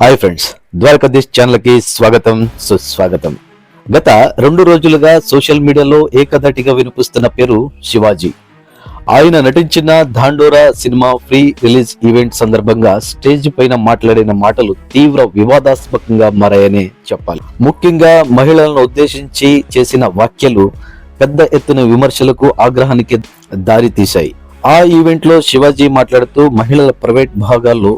Hi friends Dwarkadhish ఛానల్కి స్వాగతం సుస్వాగతం. గత రెండు రోజులుగా సోషల్ మీడియాలో ఏకధాటిగా వినిపిస్తున్న పేరు శివాజీ. ఆయన నటించిన Dhandora cinema pre release event సందర్భంగా స్టేజ్ పైన మాట్లాడిన మాటలు తీవ్ర వివాదాస్పదంగా మారాయనే చెప్పాలి. ముఖ్యంగా మహిళలను ఉద్దేశించి చేసిన వ్యాఖ్యలు పెద్ద ఎత్తున విమర్శలకు ఆగ్రహానికి దారితీశాయి. ఆ ఈవెంట్లో శివాజీ మాట్లాడుతూ మహిళల ప్రైవేట్ భాగాల్లో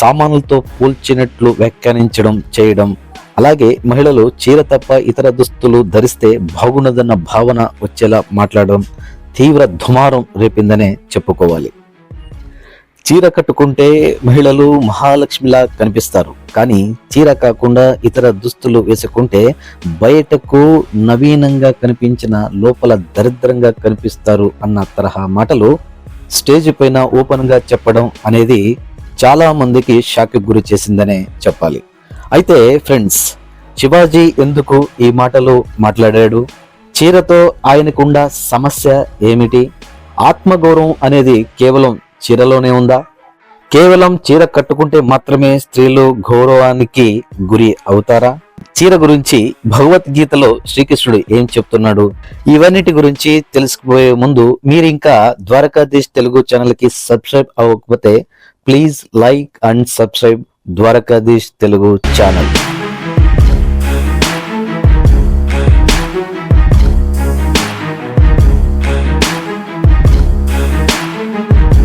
సామాన్లతో పోల్చినట్లు వ్యాఖ్యానించడం చేయడం. అలాగే మహిళలు చీర తప్ప ఇతర దుస్తులు ధరిస్తే బాగున్నదన్న భావన వచ్చేలా మాట్లాడడం తీవ్ర దుమారం రేపిందనే చెప్పుకోవాలి. చీర కట్టుకుంటే మహిళలు మహాలక్ష్మిలా కనిపిస్తారు. కానీ చీర కాకుండా ఇతర దుస్తులు వేసుకుంటే బయటకు నవీనంగా కనిపించిన లోపల దరిద్రంగా కనిపిస్తారు అన్న తరహా మాటలు స్టేజ్ పైన ఓపెన్గా చెప్పడం అనేది చాలా మందికి షాక్ గురి చేసిందనే చెప్పాలి. అయితే ఫ్రెండ్స్ శివాజీ ఎందుకు ఈ మాటలు మాట్లాడాడు? చీరతో ఆయనకున్న సమస్య ఏమిటి? ఆత్మగౌరవం అనేది కేవలం చీరలోనే ఉందా? కేవలం చీర కట్టుకుంటే మాత్రమే స్త్రీలు గౌరవానికి గురి అవుతారా? చీర గురించి భగవద్గీతలో శ్రీకృష్ణుడు ఏం చెప్తున్నాడు? ఇవన్నిటి గురించి తెలుసుకుపోయే ముందు మీరు ఇంకా ద్వారకాధీష్ తెలుగు ఛానల్కి సబ్స్క్రైబ్ అవ్వకపోతే please like and subscribe Dwarkadhish Telugu channel.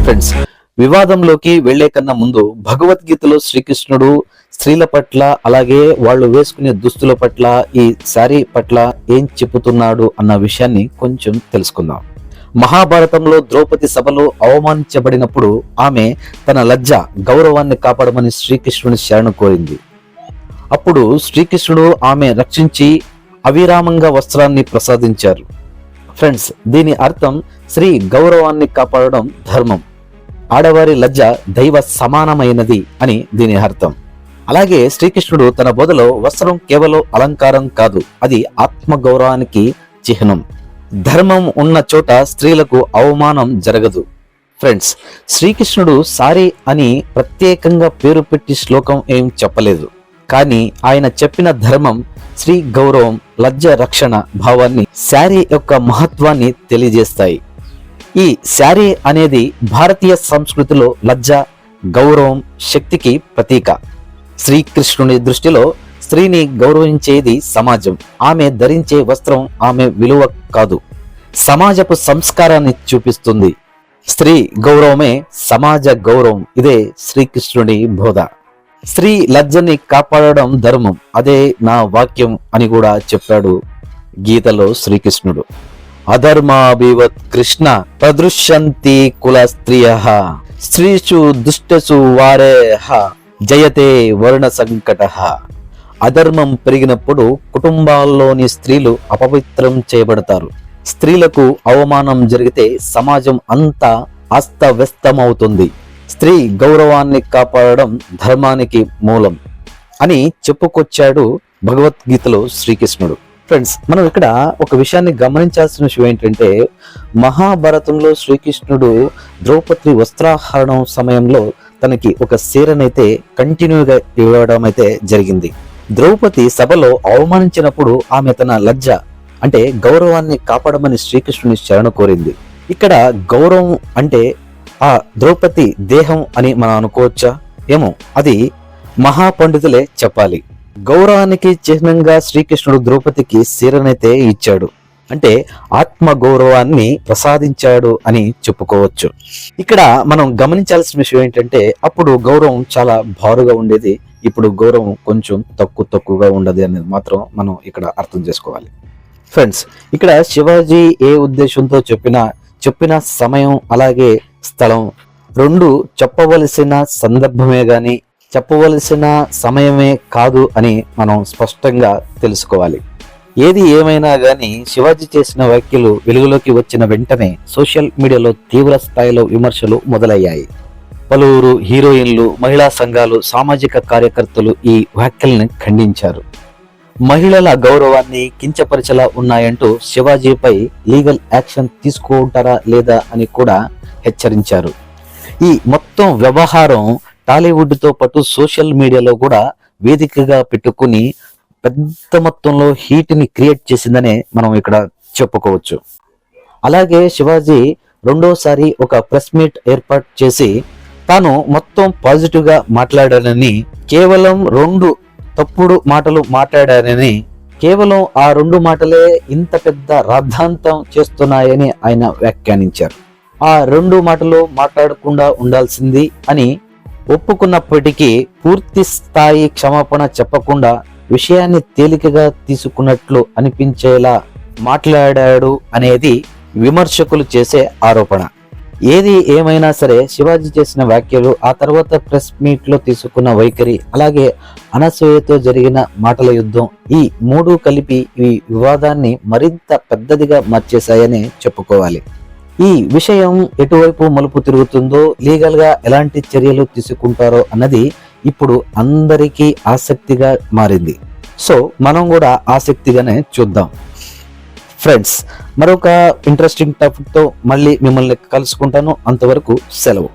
Friends వివాదంలోకి వెళ్ళే కన్నా ముందు భగవద్గీతలో శ్రీకృష్ణుడు స్త్రీల పట్ల అలాగే వాళ్ళు వేసుకునే దుస్తుల పట్ల ఈ శారీ పట్ల ఏం చెబుతున్నాడు అన్న విషయాన్ని కొంచెం తెలుసుకుందాం. మహాభారతంలో ద్రౌపది సభలో అవమానించబడినప్పుడు ఆమె తన లజ్జ గౌరవాన్ని కాపాడమని శ్రీకృష్ణుని శరణు కోరింది. అప్పుడు శ్రీకృష్ణుడు ఆమె రక్షించి అవిరామంగా వస్త్రాన్ని ప్రసాదించారు. ఫ్రెండ్స్ దీని అర్థం స్త్రీ గౌరవాన్ని కాపాడడం ధర్మం. ఆడవారి లజ్జ దైవ సమానమైనది అని దీని అర్థం. అలాగే శ్రీకృష్ణుడు తన బోధలో వస్త్రం కేవలం అలంకారం కాదు అది ఆత్మ గౌరవానికి చిహ్నం. ధర్మం ఉన్న చోట స్త్రీలకు అవమానం జరగదు. ఫ్రెండ్స్ శ్రీకృష్ణుడు సారీ అని ప్రత్యేకంగా పేరు పెట్టి శ్లోకం ఏం చెప్పలేదు. కానీ ఆయన చెప్పిన ధర్మం శ్రీ గౌరవం లజ్జ రక్షణ భావాన్ని శారీ యొక్క మహత్వాన్ని తెలియజేస్తాయి. ఈ శారీ అనేది భారతీయ సంస్కృతిలో లజ్జ గౌరవం శక్తికి ప్రతీక. శ్రీకృష్ణుని దృష్టిలో స్త్రీని గౌరవించేది సమాజం. ఆమె ధరించే వస్త్రం ఆమె విలువ కాదు. సమాజపు సంస్కారాన్ని చూపిస్తుంది. స్త్రీ గౌరవమే సమాజ గౌరవం. ఇదే శ్రీకృష్ణుడి బోధ. స్త్రీ లజ్జని కాపాడడం ధర్మం. అదే నా వాక్యం అని కూడా చెప్పాడు గీతలో శ్రీకృష్ణుడు. అధర్మాభివత్ కృష్ణ ప్రదృశ్యంతి కుల స్త్రియ స్త్రీషు దుష్టసు వారేహ జయతే వర్ణ సంకట. అధర్మం పెరిగినప్పుడు కుటుంబాల్లోని స్త్రీలు అపవిత్రం చేయబడతారు. స్త్రీలకు అవమానం జరిగితే సమాజం అంతా అస్తవ్యస్తమవుతుంది. స్త్రీ గౌరవాన్ని కాపాడడం ధర్మానికి మూలం అని చెప్పుకొచ్చాడు భగవద్గీతలో శ్రీకృష్ణుడు. ఫ్రెండ్స్ మనం ఇక్కడ ఒక విషయాన్ని గమనించాల్సిన విషయం ఏంటంటే మహాభారతంలో శ్రీకృష్ణుడు ద్రౌపది వస్త్రాహరణం సమయంలో తనకి ఒక సీరనైతే కంటిన్యూగా ఇవ్వడం అయితే జరిగింది. ద్రౌపది సభలో అవమానించినప్పుడు ఆమె తన లజ్జ అంటే గౌరవాన్ని కాపాడమని శ్రీకృష్ణుని శరణ కోరింది. ఇక్కడ గౌరవం అంటే ఆ ద్రౌపది దేహం అని మనం అనుకోవచ్చా? ఏమో అది మహాపండితులే చెప్పాలి. గౌరవానికి చిహ్నంగా శ్రీకృష్ణుడు ద్రౌపదికి సీరనైతే ఇచ్చాడు. అంటే ఆత్మ గౌరవాన్ని ప్రసాదించాడు అని చెప్పుకోవచ్చు. ఇక్కడ మనం గమనించాల్సిన విషయం ఏంటంటే అప్పుడు గౌరవం చాలా భారుగా ఉండేది ఇప్పుడు గౌరవం కొంచెం తక్కువ తక్కువగా ఉండదు అనేది మాత్రం మనం ఇక్కడ అర్థం చేసుకోవాలి. ఫ్రెండ్స్ ఇక్కడ శివాజీ ఏ ఉద్దేశంతో చెప్పినా చెప్పిన సమయం అలాగే స్థలం రెండు చెప్పవలసిన సందర్భమే కానీ చెప్పవలసిన సమయమే కాదు అని మనం స్పష్టంగా తెలుసుకోవాలి. ఏది ఏమైనా గాని శివాజీ చేసిన వ్యాఖ్యలు వెలుగులోకి వచ్చిన వెంటనే సోషల్ మీడియాలో తీవ్ర స్థాయిలో విమర్శలు మొదలయ్యాయి. పలువురు హీరోయిన్లు మహిళా సంఘాలు సామాజిక కార్యకర్తలు ఈ వ్యాఖ్యల్ని ఖండించారు. మహిళల గౌరవాన్ని కించపరిచేలా ఉన్నాయంటూ శివాజీపై లీగల్ యాక్షన్ తీసుకుంటారా లేదా అని కూడా హెచ్చరించారు. ఈ మొత్తం వ్యవహారం టాలీవుడ్తో పాటు సోషల్ మీడియాలో కూడా వేదికగా పెట్టుకుని పెద్ద మొత్తంలో హీట్ని క్రియేట్ చేసిందనే మనం ఇక్కడ చెప్పుకోవచ్చు. అలాగే శివాజీ రెండోసారి ఒక ప్రెస్ మీట్ ఏర్పాటు చేసి తాను మొత్తం పాజిటివ్గా మాట్లాడానని కేవలం రెండు తప్పుడు మాటలు మాట్లాడానని కేవలం ఆ రెండు మాటలే ఇంత పెద్ద రాద్ధాంతం చేస్తున్నాయని ఆయన వ్యాఖ్యానించారు. ఆ రెండు మాటలు మాట్లాడకుండా ఉండాల్సింది అని ఒప్పుకున్నప్పటికీ పూర్తి స్థాయి క్షమాపణ చెప్పకుండా విషయాన్ని తేలికగా తీసుకున్నట్లు అనిపించేలా మాట్లాడాడు అనేది విమర్శకులు చేసే ఆరోపణ. ఏది ఏమైనా సరే శివాజీ చేసిన వ్యాఖ్యలు ఆ తర్వాత ప్రెస్ మీట్లో తీసుకున్న వైఖరి అలాగే అనసూయతో జరిగిన మాటల యుద్ధం ఈ మూడు కలిపి ఈ వివాదాన్ని మరింత పెద్దదిగా మార్చేశాయని చెప్పుకోవాలి. ఈ విషయం ఎటువైపు మలుపు తిరుగుతుందో లీగల్గా ఎలాంటి చర్యలు తీసుకుంటారో అన్నది ఇప్పుడు అందరికీ ఆసక్తిగా మారింది. సో మనం కూడా ఆసక్తిగానే చూద్దాం. ఫ్రెండ్స్ మరొక ఇంట్రెస్టింగ్ టాపిక్తో మళ్ళీ మిమ్మల్ని కలుసుకుంటాను. అంతవరకు సెలవు.